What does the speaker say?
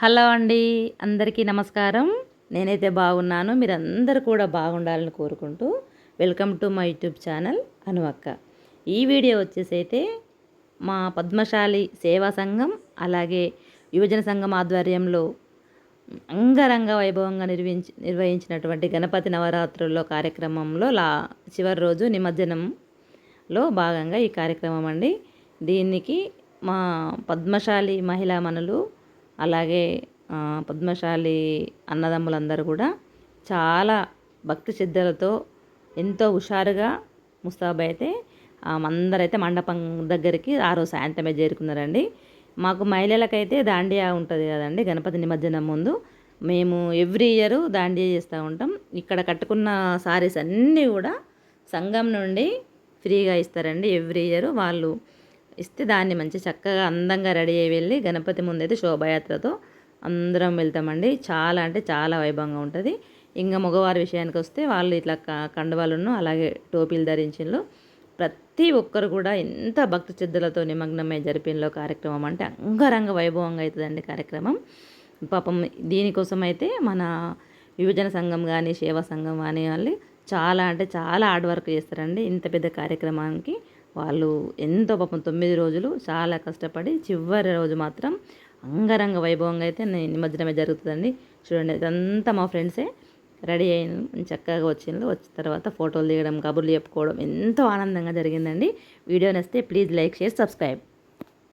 Hello అండి అందరికీ నమస్కారం. నేనైతే బాగున్నాను మీరందరూ కూడా బాగుండాలని కోరుకుంటూ welcome to my YouTube channel అనువక్క. ఈ వీడియో వచ్చేసి అయితే మా పద్మశాలి సేవా సంఘం అలాగే యువజన సంఘం ఆధ్వర్యంలో అంగరంగ వైభవంగా నిర్వహించి నిర్వహించినటువంటి గణపతి నవరాత్రుల్లో కార్యక్రమంలో లా చివరి రోజు నిమజ్జనంలో భాగంగా ఈ కార్యక్రమం అండి. దీనికి మా పద్మశాలి మహిళా మనులు అలాగే పద్మశాలి అన్నదమ్ములందరూ కూడా చాలా భక్తి శ్రద్ధలతో ఎంతో హుషారుగా ముస్తాబ్ అయితే అందరైతే మండపం దగ్గరికి ఆ రోజు సాయంత్రమే చేరుకున్నారండి. మాకు మహిళలకైతే దాండియా ఉంటుంది కదండి గణపతి నిమజ్జనం ముందు. మేము ఎవ్రీ ఇయర్ దాండియా చేస్తూ ఉంటాం. ఇక్కడ కట్టుకున్న సారీస్ అన్నీ కూడా సంఘం నుండి ఫ్రీగా ఇస్తారండి ఎవ్రీ ఇయర్ వాళ్ళు. ఇస్తే దాన్ని మంచి చక్కగా అందంగా రెడీ అయ్యి వెళ్ళి గణపతి ముందైతే శోభాయాత్రతో అందరం వెళ్తామండి. చాలా అంటే చాలా వైభవంగా ఉంటుంది. ఇంకా మగవారి విషయానికి వస్తే వాళ్ళు ఇట్లా క- కండువాలను అలాగే టోపీలు ధరించిండ్రు ప్రతి ఒక్కరు కూడా ఎంత భక్తి శ్రద్ధలతో నిమగ్నమై జరిపినలో కార్యక్రమం అంటే అంగరంగ వైభవంగా అవుతుందండి కార్యక్రమం. పాపం దీనికోసం అయితే మన యువజన సంఘం కానీ సేవా సంఘం కానీ వాళ్ళు చాలా అంటే చాలా హార్డ్ వర్క్ చేస్తారండి. ఇంత పెద్ద కార్యక్రమానికి వాళ్ళు ఎంతో పాపం తొమ్మిది రోజులు చాలా కష్టపడి చివరి రోజు మాత్రం అంగరంగ వైభవంగా అయితే ని- నిమజ్జనమే జరుగుతుందండి. చూడండి ఇదంతా మా ఫ్రెండ్సే రెడీ అయిన చక్కగా వచ్చిండ్రు. వచ్చిన తర్వాత ఫోటోలు దిగడం కబుర్లు చెప్పుకోవడం ఎంతో ఆనందంగా జరిగిందండి. వీడియో నచ్చితే ప్లీజ్ లైక్ షేర్ సబ్స్క్రైబ్.